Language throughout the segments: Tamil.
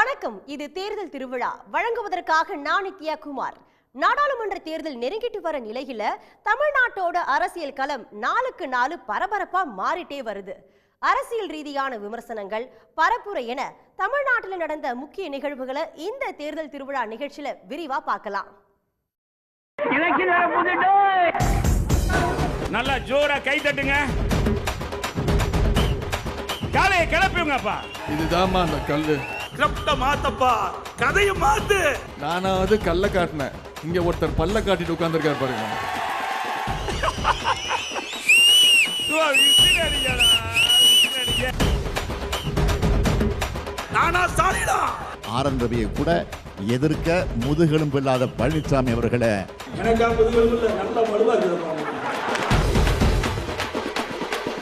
வணக்கம். இது தேர்தல் திருவிழா. வழங்குவதற்காக நான் நித்யா குமார். நாடாளுமன்ற தேர்தல் நெருங்கிட்டு வர நிலையில தமிழ்நாட்டோட அரசியல் களம் நாளுக்கு நாளு பரபரப்பா மாறிட்டே வருது. அரசியல் ரீதியான விமர்சனங்கள் பரப்புரை என தமிழ்நாட்டில் நடந்த முக்கிய நிகழ்வுகளை இந்த தேர்தல் திருவிழா நிகழ்ச்சியில விரிவா பார்க்கலாம். நல்லா ஜோரா கை தட்டுங்க. காலையை கிளப்பிங்கப்பா இதுதாம்மா அந்த கல்லு. கிரப்ட மாத்தப்பா. கதையை மாத்து. நானாவது கல்லை காட்டினேன். இங்க ஒருத்தர் பல்ல காட்டிட்டு உட்கார்ந்துருக்காரு பாருங்க. நானா சாலிடா. ஆர் என் ரவியை கூட எதிர்க்க முதுகெலும்பு இல்லாத பழனிசாமி அவர்களை.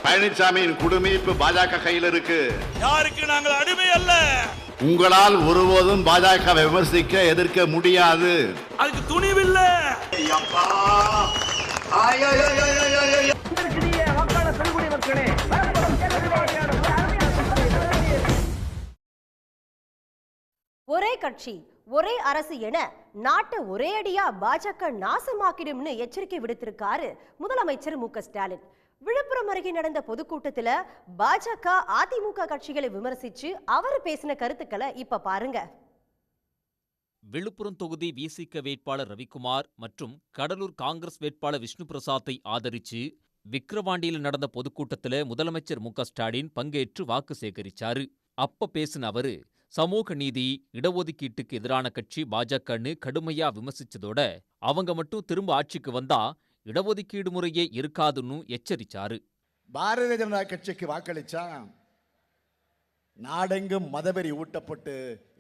பழனிசாமியின் குடுமி இப்ப பாஜக கையில் இருக்கு. யாருக்கு நாங்கள் அடிமை அல்ல? உங்களால் ஒருபோதும் பாஜக விமர்சிக்க எதிர்க்க முடியாது. அதுக்கு துணிவில்ல. ஒரே கட்சி ஒரே அரசு என நாட்டை ஒரே அடியா பாஜக நாசமாக்கிடும்னு எச்சரிக்கை விடுத்திருக்காரு முதலமைச்சர் மு க ஸ்டாலின் விழுப்புரம் அருகே நடந்த பொதுக்கூட்டத்துல பாஜக அதிமுக கட்சிகளை விமர்சிச்சு அவர் பேசின கருத்துக்களை இப்ப பாருங்க. விழுப்புரம் தொகுதி விசிக வேட்பாளர் ரவிக்குமார் மற்றும் கடலூர் காங்கிரஸ் வேட்பாளர் விஷ்ணு பிரசாத்தை ஆதரிச்சு விக்கிரவாண்டியில் நடந்த பொதுக்கூட்டத்துல முதலமைச்சர் மு க ஸ்டாலின் பங்கேற்று வாக்கு சேகரிச்சாரு. அப்ப பேசின அவரு சமூக நீதி இடஒதுக்கீட்டுக்கு எதிரான கட்சி பாஜகன்னு கடுமையா விமர்சிச்சதோட அவங்க மட்டும் திரும்ப ஆட்சிக்கு வந்தா இடஒதுக்கீடு முறையே இருக்காதுன்னு எச்சரிச்சாரு. பாரதிய ஜனதா கட்சிக்கு வாக்களிச்சா? நாடெங்கும் மதவெறி ஊட்டப்பட்டு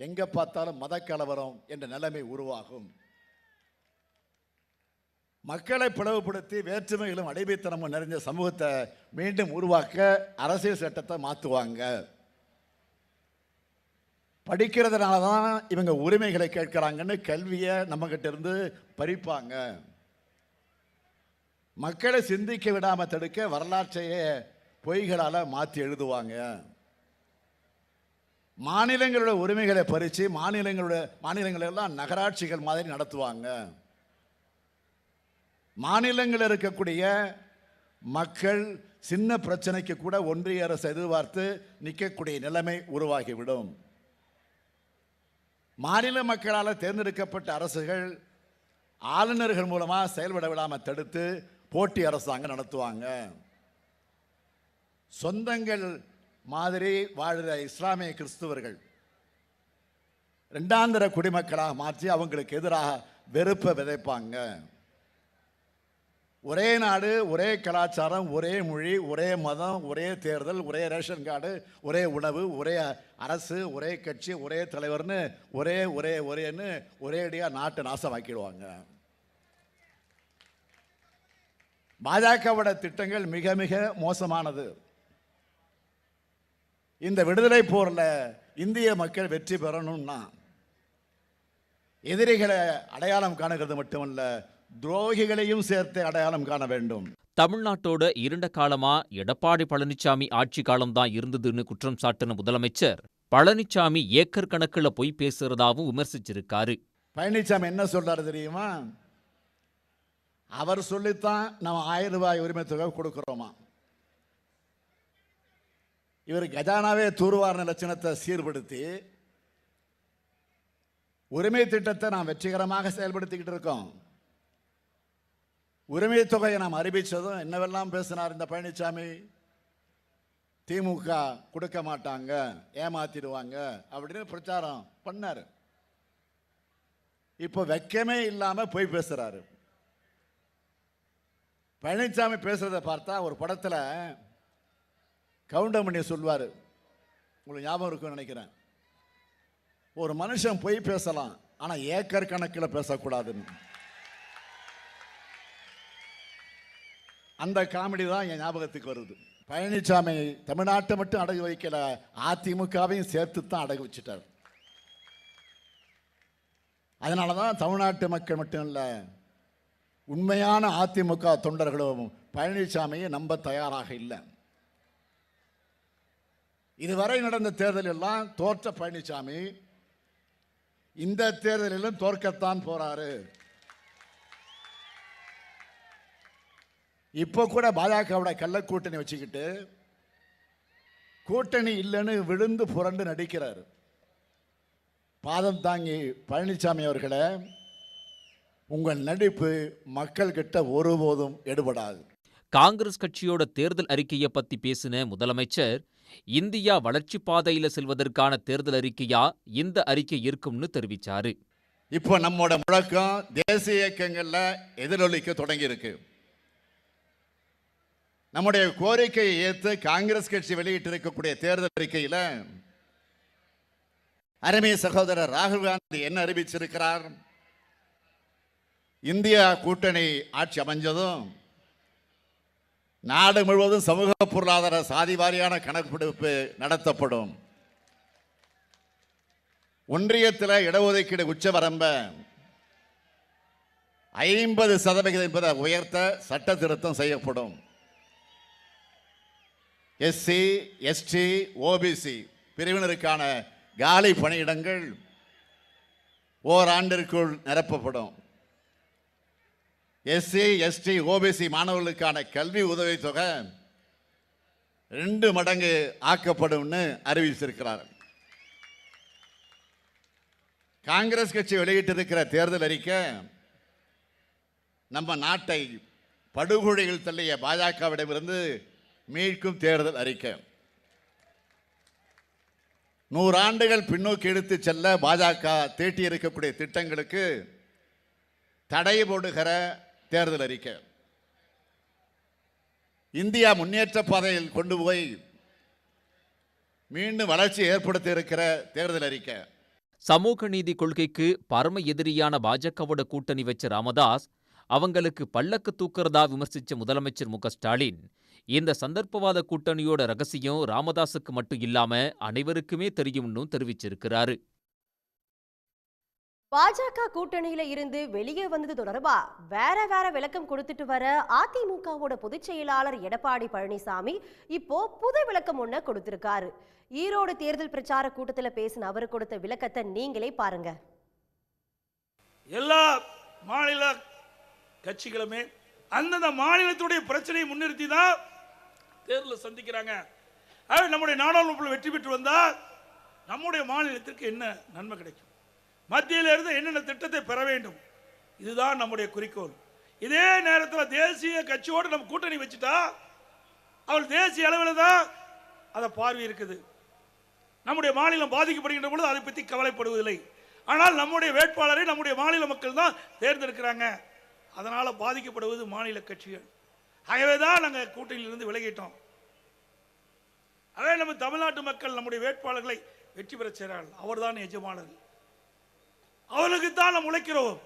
எங்க பார்த்தாலும் மத கலவரம் என்ற நிலைமை உருவாகும். மக்களை பிளவுபடுத்தி வேற்றுமைகளும் அடைவைத்தனமும் நிறைந்த சமூகத்தை மீண்டும் உருவாக்க அரசியல் சட்டத்தை மாற்றுவாங்க படிக்கிறதுனால தான் இவங்க உரிமைகளை கேட்குறாங்கன்னு கல்வியை நம்மகிட்ட இருந்து பறிப்பாங்க. மக்களை சிந்திக்க விடாமல் தடுக்க வரலாற்றையே பொய்களால் மாற்றி எழுதுவாங்க. மாநிலங்களோட உரிமைகளை பறித்து மாநிலங்களோட மாநிலங்களெல்லாம் நகராட்சிகள் மாதிரி நடத்துவாங்க. மாநிலங்களில் இருக்கக்கூடிய மக்கள் சின்ன பிரச்சனைக்கு கூட ஒன்றிய அரசு எதிர்பார்த்து நிற்கக்கூடிய நிலைமை உருவாகிவிடும். மாநில மக்களால் தேர்ந்தெடுக்கப்பட்ட அரசுகள் ஆளுநர்கள் மூலமாக செயல்பட விடாமல் தடுத்து போட்டி அரசாங்கம் நடத்துவாங்க. சொந்தங்கள் மாதிரி வாழ்கிற இஸ்லாமிய கிறிஸ்துவர்கள் ரெண்டாந்திர குடிமக்களாக மாற்றி அவங்களுக்கு எதிராக வெறுப்பை விதைப்பாங்க. ஒரே நாடு ஒரே கலாச்சாரம் ஒரே மொழி ஒரே மதம் ஒரே தேர்தல் ஒரே ரேஷன் கார்டு ஒரே உணவு ஒரே அரசு ஒரே கட்சி ஒரே தலைவர்னு ஒரே ஒரே ஒரேன்னு ஒரேடியாக நாட்டை நாசமாக்கிடுவாங்க. பாஜகவோட திட்டங்கள் மிக மிக மோசமானது. இந்த விடுதலை போரில் இந்திய மக்கள் வெற்றி பெறணும்னா எதிரிகளை அடையாளம் காணுகிறது மட்டுமல்ல துரோகிகளையும் சேர்த்து அடையாளம் காண வேண்டும். தமிழ்நாட்டோட இருண்ட காலமா எடப்பாடி பழனிசாமி ஆட்சி காலம்தான் இருந்ததுன்னு குற்றம் சாட்டின முதலமைச்சர் பழனிசாமி ஏக்கர் கணக்குல பொய் பேசுறதாவும் விமர்சிச்சிருக்காரு. பழனிசாமி என்ன சொல்றாரு தெரியுமா? அவர் சொல்லித்தான் நம்ம ஆயிரம் ரூபாய் உரிமை தொகை கொடுக்குறோமா? இவர் கஜானாவே தூர்வாரண லட்சணத்தை சீர்படுத்தி உரிமை திட்டத்தை நாம் வெற்றிகரமாக செயல்படுத்திக்கிட்டு இருக்கோம். உரிமை தொகையை நாம் அறிவித்ததும் என்னவெல்லாம் பேசினார் இந்த பழனிசாமி திமுக கொடுக்க மாட்டாங்க ஏமாத்திடுவாங்க அப்படின்னு பிரச்சாரம் பண்ணார். இப்போ வெக்கமே இல்லாமல் போய் பேசுகிறாரு பழனிசாமி பேசுகிறத பார்த்தா ஒரு படத்தில் கவுண்டமணி சொல்வார் உங்களுக்கு ஞாபகம் இருக்கும்னு நினைக்கிறேன். ஒரு மனுஷன் பொய் பேசலாம் ஆனால் ஏக்கர் கணக்கில் பேசக்கூடாதுன்னு. அந்த காமெடி தான் என் ஞாபகத்துக்கு வருது. பழனிசாமி தமிழ்நாட்டை மட்டும் அடகு வைக்கல அதிமுகவையும் சேர்த்து தான் அடகு வச்சுட்டார். அதனால தான் தமிழ்நாட்டு மக்கள் மட்டும் இல்லை உண்மையான அதிமுக தொண்டர்களும் பழனிசாமியை நம்ப தயாராக இல்லை. இதுவரை நடந்த தேர்தலெல்லாம் தோற்ற பழனிசாமி. இந்த தேர்தலிலும் தோற்கத்தான் போறாரு. இப்போ கூட பாஜகவோட கள்ள கூட்டணி வச்சுக்கிட்டு கூட்டணி இல்லைன்னு விழுந்து புரண்டு நடிக்கிறார். பாதம் தாங்கி பழனிசாமி அவர்களை உங்கள் நடிப்பு மக்கள் கிட்ட ஒருபோதும் எடுபடாது. காங்கிரஸ் கட்சியோட தேர்தல் அறிக்கையை பத்தி பேசின முதலமைச்சர் இந்தியா வளர்ச்சி பாதையில செல்வதற்கான தேர்தல் அறிக்கையா இந்த அறிக்கை இருக்கும்னு தெரிவிச்சாரு. இப்போ நம்மோட முழக்கம் தேசிய இயக்கங்கள்ல எதிரொலிக்க தொடங்கி இருக்கு நம்முடைய கோரிக்கையை ஏற்று காங்கிரஸ் கட்சி வெளியிட்டிருக்கக்கூடிய தேர்தல் அறிக்கையில அருமை சகோதரர் ராகுல் காந்தி என்ன அறிவிச்சிருக்கிறார்? இந்தியா கூட்டணி ஆட்சி அமைஞ்சதும் நாடு முழுவதும் சமூக பொருளாதார சாதி வாரியான கணக்கெடுப்பு நடத்தப்படும். ஒன்றியத்தில் இடஒதுக்கீடு உச்சவரம்ப ஐம்பது சதவிகிதம் என்பதை உயர்த்த சட்ட திருத்தம் செய்யப்படும். எஸ்சி எஸ்டி ஓபிசி பிரிவினருக்கான காலி பணியிடங்கள் ஓராண்டிற்குள் நிரப்பப்படும். எஸ்சி எஸ்டி ஓபிசி மாணவர்களுக்கான கல்வி உதவித்தொகை ரெண்டு மடங்கு ஆக்கப்படும்னு அறிவிச்சிருக்கிறார் காங்கிரஸ் கட்சி வெளியிட்டிருக்கிற தேர்தல் அறிக்கை நம்ம நாட்டை படுகொழியில் தள்ளிய பாஜகவிடமிருந்து மீட்கும் தேர்தல் அறிக்கை. நூறாண்டுகள் பின்னோக்கி எடுத்துச் செல்ல பாஜக தீட்டியிருக்கக்கூடிய திட்டங்களுக்கு தடை போடுகிற தேர்தல் அறிக்கை. இந்தியா முன்னேற்ற பாதையில் கொண்டு போய் மீண்டும் வளர்ச்சி ஏற்படுத்தி இருக்கிற தேர்தல் அறிக்கை. சமூக நீதி கொள்கைக்கு பரம எதிரியான பாஜகவோட கூட்டணி வச்ச ராமதாஸ் அவங்களுக்கு பல்லக்கு தூக்குறதா விமர்சிச்ச முதலமைச்சர் மு ஸ்டாலின் இந்த சந்தர்ப்பவாத கூட்டணியோட ரகசியம் ராமதாஸுக்கு மட்டும் இல்லாம அனைவருக்குமே தெரியும்னு தெரிவிச்சிருக்கிறாரு. பாஜக கூட்டணியில இருந்து வெளியே வந்தது தொடர்பா? வேற வேற விளக்கம் கொடுத்துட்டு வர அதிமுகவோட பொதுச் செயலாளர் எடப்பாடி பழனிசாமி இப்போ புது விளக்கம் ஒண்ண கொடுத்திருக்காரு. ஈரோடு தேர்தல் பிரச்சார கூட்டத்துல பேசின அவர் கொடுத்த விளக்கத்தை நீங்களே பாருங்க. எல்லா மாநில கட்சிகளுமே அந்தந்த மாநிலத்துடைய பிரச்சனையை முன்னிறுத்தி தான் தேர்தலை சந்திக்கிறாங்க. நம்முடைய நாடாளுமன்ற வெற்றி பெற்று வந்தால் நம்முடைய மாநிலத்திற்கு என்ன நன்மை கிடைக்கும்? மத்தியிலிருந்து என்னென்ன திட்டத்தை பெற வேண்டும்? இதுதான் நம்முடைய குறிக்கோள். இதே நேரத்தில் தேசிய கட்சியோடு நம்ம கூட்டணி வச்சுட்டா அவள் தேசிய அளவில் தான் அதை பார்வை இருக்குது. நம்முடைய மாநிலம் பாதிக்கப்படுகின்ற பொழுது அதை பற்றி கவலைப்படுவதில்லை. ஆனால் நம்முடைய வேட்பாளரை நம்முடைய மாநில மக்கள் தான் தேர்ந்தெடுக்கிறாங்க. அதனால் பாதிக்கப்படுவது மாநில கட்சிகள். ஆகவே தான் நாங்கள் கூட்டணியிலிருந்து விலகிட்டோம். அதே நம்ம தமிழ்நாட்டு மக்கள் நம்முடைய வேட்பாளர்களை வெற்றி பெற செய்கிறார்கள். அவர்தான் எஜமானது அவர்களுக்கு தான் நாம் உழைக்கிறோம்.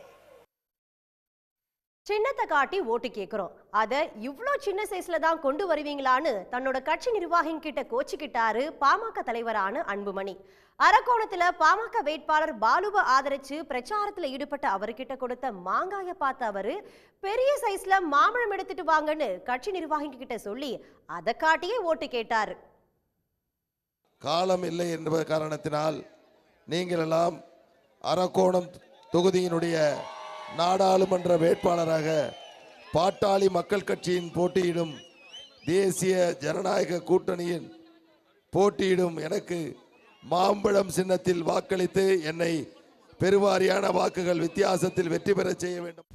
சின்னத்தை காட்டி ஓட்டு கேக்குறோம். அத இவ்ளோ சின்ன சைஸ்ல தான் கொண்டு வருவீங்களான்னு தன்னோட கட்சி நிர்வாகிங்க கிட்ட கோச்சிக்கிட்டாரு பாமக தலைவரான அன்புமணி. அரக்கோணத்துல பாமக வேட்பாளர் பாலுவை ஆதரிச்சு பிரச்சாரத்துல ஈடுபட்ட அவர்கிட்ட கொடுத்த மாங்காய பார்த்த அவரு பெரிய சைஸ்ல மாம்பழம் எடுத்துட்டு வாங்கன்னு கட்சி நிர்வாகிங்க கிட்ட சொல்லி அதை காட்டியே ஓட்டு கேட்டாரு. காலம் இல்லை என்ப காரணத்தினால் நீங்கள் எல்லாம் அரக்கோணம் தொகுதியினுடைய நாடாளுமன்ற வேட்பாளராக பாட்டாளி மக்கள் கட்சியின் போட்டியிடும் தேசிய ஜனநாயக கூட்டணியின் போட்டியிடும் எனக்கு மாம்பழம் சின்னத்தில் வாக்களித்து என்னை பெருவாரியான வாக்குகள் வித்தியாசத்தில் வெற்றி பெறச் செய்ய வேண்டும்.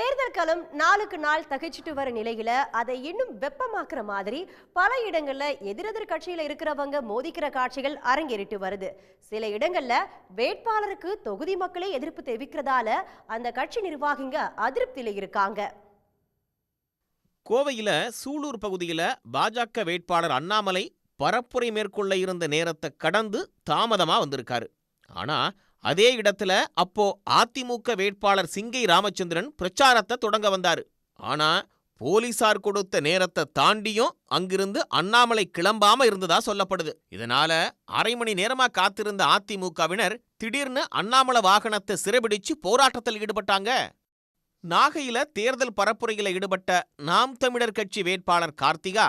தேர்தல் களம் நாளுக்கு நாள் தகைச்சிட்டு வர நிலையில அதை இன்னும் வெப்பமாக்குற மாதிரி பல இடங்கள்ல எதிரெதிர் கட்சியில இருக்கிறவங்க மோதிக்கிற காட்சிகள் அரங்கேறிட்டு வருது. சில இடங்கள்ல வேட்பாளருக்கு தொகுதி மக்களே எதிர்ப்பு தெரிவிக்கிறதால அந்த கட்சி நிர்வாகிங்க அதிருப்தியில இருக்காங்க. கோவையில சூலூர் பகுதியில பாஜக வேட்பாளர் அண்ணாமலை பரப்புரை மேற்கொள்ள இருந்த நேரத்தை கடந்து தாமதமா வந்திருக்காரு. ஆனா அதே இடத்துல அப்போ அதிமுக வேட்பாளர் சிங்கை ராமச்சந்திரன் பிரச்சாரத்தை தொடங்க வந்தாரு. ஆனா போலீசார் கொடுத்த நேரத்தை தாண்டியும் அங்கிருந்து அண்ணாமலை கிளம்பாம இருந்ததா சொல்லப்படுது. இதனால அரை மணி நேரமா காத்திருந்த அதிமுகவினர் திடீர்னு அண்ணாமலை வாகனத்தை சிறைபிடிச்சு போராட்டத்தில் ஈடுபட்டாங்க. நாகையில தேர்தல் பரப்புரையில் ஈடுபட்ட நாம் தமிழர் கட்சி வேட்பாளர் கார்த்திகா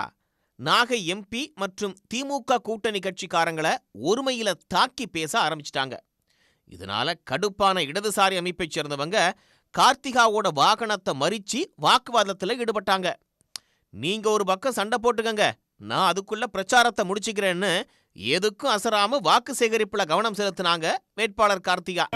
நாகை எம்பி மற்றும் திமுக கூட்டணி கட்சிக்காரங்களை ஒருமையில தாக்கி பேச ஆரம்பிச்சிட்டாங்க. இதனால கடுப்பான இடதுசாரி அமைப்பைச் சேர்ந்தவங்க கார்த்திகாவோட வாகனத்தை மறிச்சு வாக்குவாதத்தில் ஈடுபட்டாங்க. நீங்க ஒரு பக்கம் சண்டை போட்டுக்கங்க நான் அதுக்குள்ள பிரச்சாரத்தை முடிச்சுக்கிறேன்னு எதுக்கும் அசராம வாக்கு சேகரிப்புல கவனம் செலுத்தினாங்க வேட்பாளர் கார்த்திகா.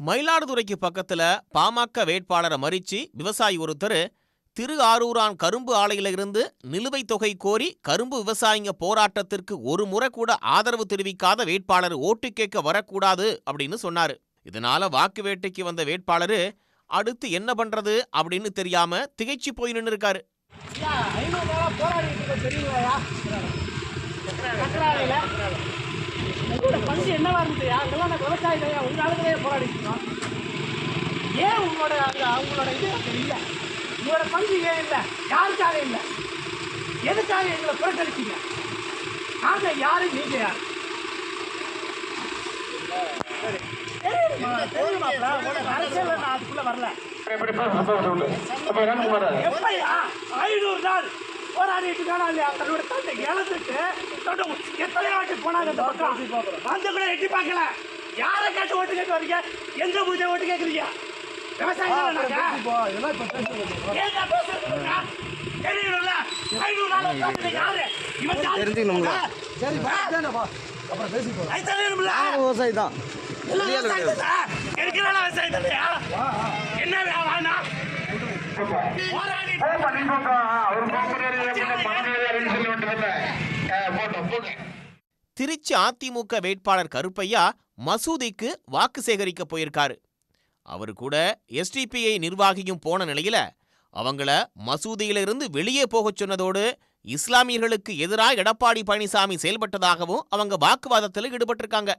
மயிலாடுதுறைக்கு பக்கத்துல பாமக வேட்பாளரை மறிச்சு விவசாயி ஒருத்தர் திரு ஆரூரான் கரும்பு ஆலையில இருந்து நிலுவைத் தொகை கோரி கரும்பு விவசாயிங்க போராட்டத்திற்கு ஒரு முறை கூட ஆதரவு தெரிவிக்காத வேட்பாளர் ஓட்டு கேட்க வரக்கூடாது அப்படின்னு சொன்னாரு. இதனால வாக்கு வேட்டைக்கு வந்த வேட்பாளரு அடுத்து என்ன பண்றது அப்படின்னு தெரியாம திகைச்சு போய் நின்று இருக்காரு உங்களோட பங்கு என்னவா இருந்தது? அங்கெல்லாம் நான் விவசாயிகள் உங்க ஆளுங்களே போராடிட்டு இருக்கோம் ஏன் உங்களோட அங்க அவங்களோட இது இல்லை? உங்களோட பங்கு ஏன் இல்லை? யாருக்காக இல்லை? எதுக்காக எங்களை புறக்கணிச்சீங்க? நாங்க யாரு? நீங்க யாரு? அரசியல்ல நான் அதுக்குள்ள வரல. எப்பயா? ஐநூறு நாள். போராடிட்டு இருக்கானா இல்லையா தன்னோட தந்தை இழந்துட்டு தன்னோட எத்தனை வாட்டி போனாங்க அந்த பக்கம் வந்து கூட எட்டி பார்க்கல யாரை கேட்டு ஓட்டு கேட்டு வரீங்க எங்க பூஜை ஓட்டு கேட்குறீங்க விவசாயம் தெரியணும்ல ஐநூறு நாள் யாரு இவன் தெரிஞ்சுக்கணும்ல சரி அப்புறம் அது தெரியணும்ல விவசாயி தானே என்ன வேணா திருச்சி அதிமுக வேட்பாளர் கருப்பையா மசூதிக்கு வாக்கு சேகரிக்க போயிருக்காரு. அவர் கூட எஸ்டிபிஐ நிர்வாகியும் போன நிலையில அவங்கள மசூதியிலிருந்து வெளியே போகச் சொன்னதோடு இஸ்லாமியர்களுக்கு எதிராக எடப்பாடி பழனிசாமி செயல்பட்டதாகவும் அவங்க வாக்குவாதத்தில் ஈடுபட்டிருக்காங்க.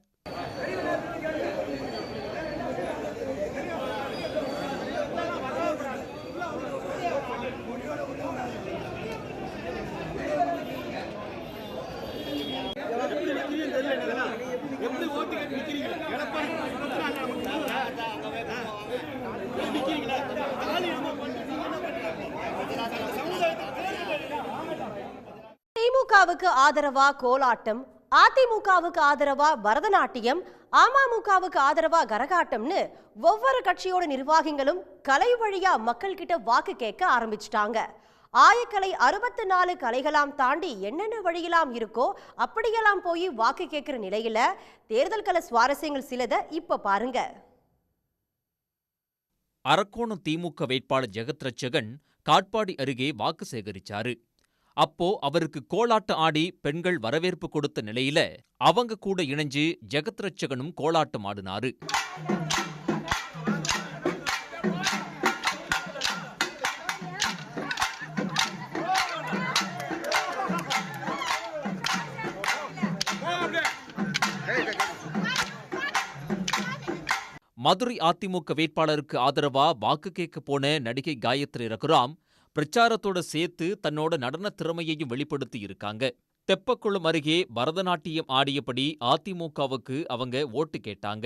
ஆதரவா கோலாட்டம் அதிமுகவுக்கு ஆதரவா பரதநாட்டியம் அமமுகவுக்கு ஆதரவா கரகாட்டம்னு ஒவ்வொரு கட்சியோட நிர்வாகிகளும் கலை வழியா மக்கள் கிட்ட வாக்கு கேட்க ஆரம்பிச்சிட்டாங்க. ஆயக்கலை அறுபத்தி நாலு கலைகளாம் தாண்டி என்னென்ன வழியெல்லாம் இருக்கோ அப்படியெல்லாம் போய் வாக்கு கேட்கிற நிலையில தேர்தல் கல சுவாரஸ்யங்கள் சிலதை இப்ப பாருங்க. அரக்கோணம் திமுக வேட்பாளர் ஜெகத் ரட்சகன் காட்பாடி அருகே வாக்கு சேகரிச்சாரு. அப்போ அவருக்கு கோலாட்டம் ஆடி பெண்கள் வரவேற்பு கொடுத்த நிலையில அவங்க கூட இணைஞ்சு ஜெகத் ரட்சகனும் கோலாட்டம் ஆடினாரு. மதுரை அதிமுக வேட்பாளருக்கு ஆதரவா வாக்கு கேட்க போன நடிகை காயத்ரி ரகுராம் பிரச்சாரத்தோட சேர்த்து தன்னோட நடன திறமையையும் வெளிப்படுத்தி இருக்காங்க. தெப்பக்குளம் அருகே பரதநாட்டியம் ஆடியபடி அதிமுகவுக்கு அவங்க ஓட்டு கேட்டாங்க.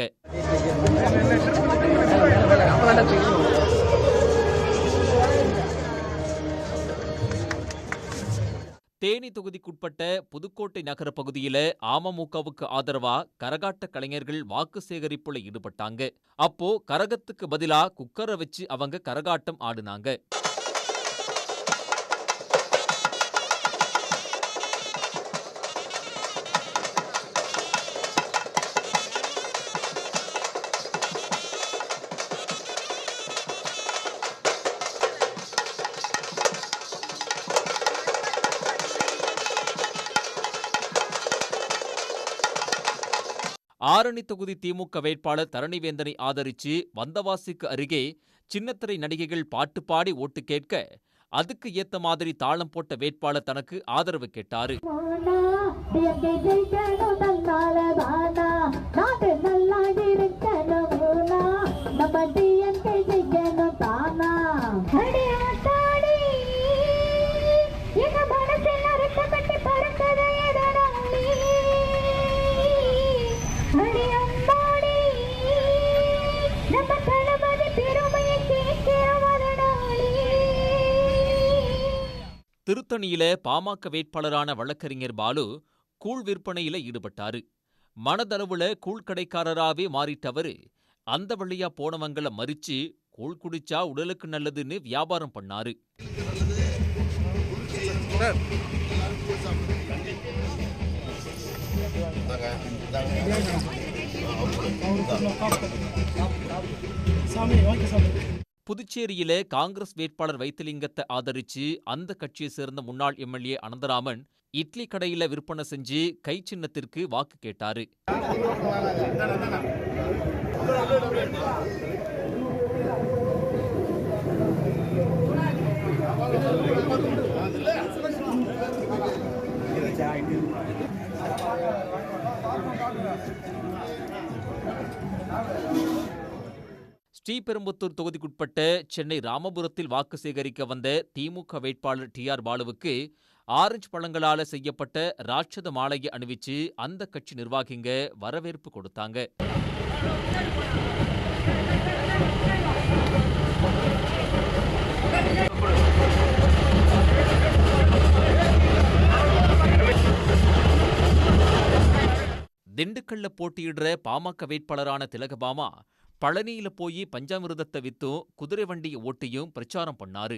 தேனி தொகுதிக்குட்பட்ட புதுக்கோட்டை நகர பகுதியில அமமுகவுக்கு ஆதரவா கரகாட்ட கலைஞர்கள் வாக்கு சேகரிப்புல ஈடுபட்டாங்க. அப்போ கரகத்துக்கு பதிலா குக்கரை வச்சு அவங்க கரகாட்டம் ஆடுனாங்க. ஆரணி தொகுதி திமுக வேட்பாளர் தரணிவேந்தனை ஆதரிச்சு வந்தவாசிக்கு அருகே சின்னத்திரை நடிகைகள் பாட்டு பாடி ஓட்டு கேட்க அதுக்கு ஏத்த மாதிரி தாளம் போட்ட வேட்பாளர் தனக்கு ஆதரவு கேட்டாரு. திருத்தணியில பாமக வேட்பாளரான வழக்கறிஞர் பாலு கூழ் விற்பனையில ஈடுபட்டாரு. மனதளவுல கூழ் கடைக்காரராவே மாறிட்டவரு அந்த வழியா போனவங்கள மறிச்சு கூழ் குடிச்சா உடலுக்கு நல்லதுன்னு வியாபாரம் பண்ணாரு. புதுச்சேரியில காங்கிரஸ் வேட்பாளர் வைத்திலிங்கத்தை ஆதரிச்சு அந்த கட்சியை சேர்ந்த முன்னாள் எம்எல்ஏ அனந்தராமன் இட்லி கடையில விற்பனை செஞ்சு கை சின்னத்திற்கு வாக்கு கேட்டாரு. ஸ்ரீபெரும்புத்தூர் தொகுதிக்குட்பட்ட சென்னை ராமபுரத்தில் வாக்கு சேகரிக்க வந்த திமுக வேட்பாளர் டி ஆர் பாலுவுக்கு ஆரஞ்சு பழங்களால செய்யப்பட்ட ராட்சத மாலையை அணிவிச்சு அந்த கட்சி நிர்வாகிங்க வரவேற்பு கொடுத்தாங்க. திண்டுக்கல்ல போட்டியிடுற பாமக வேட்பாளரான திலகபாமா பழனியில போய் பஞ்சாமிர்தத்தை வித்தும் குதிரை வண்டியை ஓட்டியும் பிரச்சாரம் பண்ணாரு.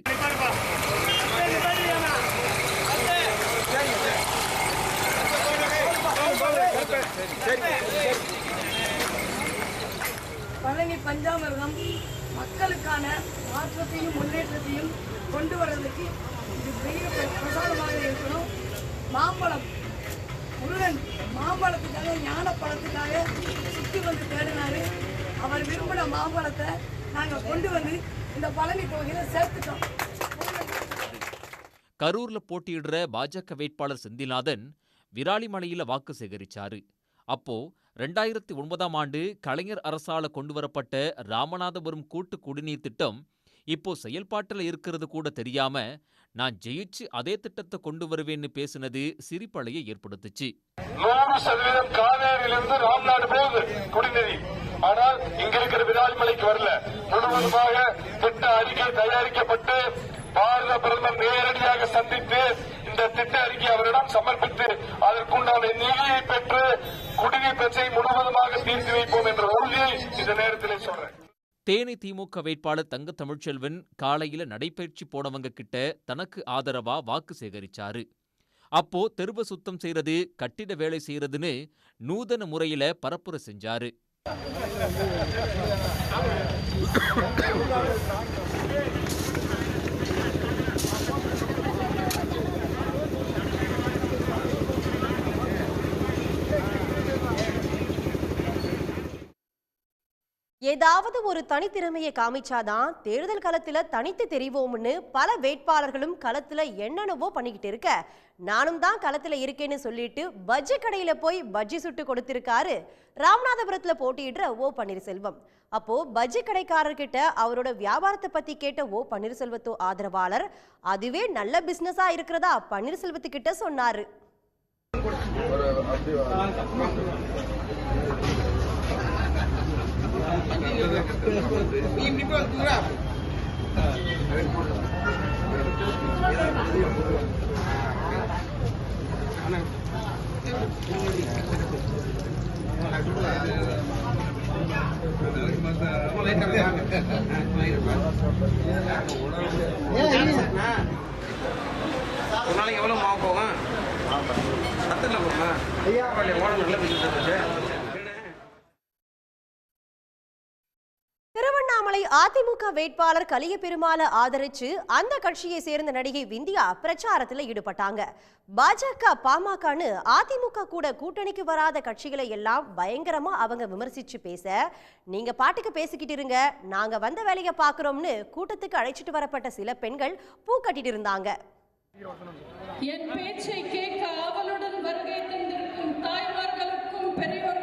பழனி பஞ்சாமிர்தம் மக்களுக்கான மாற்றத்தையும் முன்னேற்றத்தையும் கொண்டு வர்றதுக்கு இது பெரிய பிரசாதமாக இருக்கணும். மாம்பழம் முருகன் மாம்பழத்துக்காக ஞான பழத்துக்காக சுற்றி வந்து தேடினாரு. அவர் விரும்பின மாம்பழத்தை நாங்கள் கொண்டு வந்து இந்த பழனி தொகையில் சேர்த்துட்டோம். கரூர்ல போட்டியிடுற பாஜக வேட்பாளர் செந்திநாதன் விராலிமலையில வாக்கு சேகரிச்சாரு. அப்போ ரெண்டாயிரத்தி ஒன்பதாம் ஆண்டு கலைஞர் அரசால கொண்டு வரப்பட்ட ராமநாதபுரம் கூட்டு குடிநீர் திட்டம் இப்போ செயல்பாட்டுல இருக்கிறது கூட தெரியாம நான் ஜெயிச்சு அதே திட்டத்தை கொண்டு வருவேன்னு பேசினது சிரிப்பலையை ஏற்படுத்துச்சு. நூறு சதவீதம் காவேரியிலிருந்து ராம்நாடு போகுது குடிநீர். ஆனால் இங்க இருக்கிற விராஜ்மலைக்கு வரல. முழுவதுமாக திட்ட அறிக்கை தயாரிக்கப்பட்டு பாரத பிரதமர் நேரடியாக சந்தித்து இந்த திட்ட அறிக்கை அவரிடம் சமர்ப்பித்து அதற்குண்டான நிதியை பெற்று குடிநீர் பிரச்சனை முழுவதுமாக தீர்த்து வைப்போம் என்ற உறுதியை இந்த நேரத்தில் சொல்றேன். தேனி திமுக வேட்பாளர் தங்க தமிழ்ச்செல்வன் காலையில நடைபயிற்சி போனவங்க கிட்ட தனக்கு ஆதரவா வாக்கு சேகரிச்சாரு அப்போ தெருவ சுத்தம் செய்யறது கட்டிட வேலை செய்யறதுன்னு நூதன முறையில பரப்புரை செஞ்சாரு ஏதாவது ஒரு தனித்திறமையை காமிச்சாதான் தேர்தல் களத்துல தனித்து தெரிவோம்னு பல வேட்பாளர்களும் களத்துல என்னென்னவோ பண்ணிக்கிட்டு இருக்க. நானும் தான் களத்துல இருக்கேன்னு சொல்லிட்டு பஜ்ஜி கடையில போய் பஜ்ஜி சுட்டு கொடுத்திருக்காரு ராமநாதபுரத்துல போட்டியிடுற ஓ பன்னீர்செல்வம். அப்போ பஜ்ஜி கடைக்காரர்கிட்ட அவரோட வியாபாரத்தை பத்தி கேட்ட ஓ பன்னீர்செல்வத்தோ ஆதரவாளர் அதுவே நல்ல பிசினஸா இருக்கிறதா? பன்னீர்செல்வத்துக்கிட்ட சொன்னாரு. ஒரு நாளைக்கு எவ்வளோ மாவு போகும்? பத்தில் போகுமா? ஐயா. ஓட நல்ல பிடிச்சிட்டு அதிமுக வேட்பாளர் கலிய பெருமாளை ஆதரிச்சு அந்த கட்சியை சேர்ந்த நடிகை விந்தியா பிரச்சாரத்துல ஈடுபட்டாங்க. பாஜக பாமகன்னு அதிமுக கூட கூட்டணிக்கு வராத கட்சிகளை எல்லாம் பயங்கரமா அவங்க விமர்சிச்சு பேச நீங்க பாட்டுக்கு பேசிக்கிட்டு இருங்க நாங்க வந்த வேலையை பாக்குறோம்னு கூட்டத்துக்கு அழைச்சிட்டு வரப்பட்ட சில பெண்கள் பூ கட்டிட்டு இருந்தாங்க. என் பேச்சை கேட்க ஆவலுடன் வருகை தந்திருக்கும் தாய்மார்களுக்கும் பெரியோர்களுக்கும்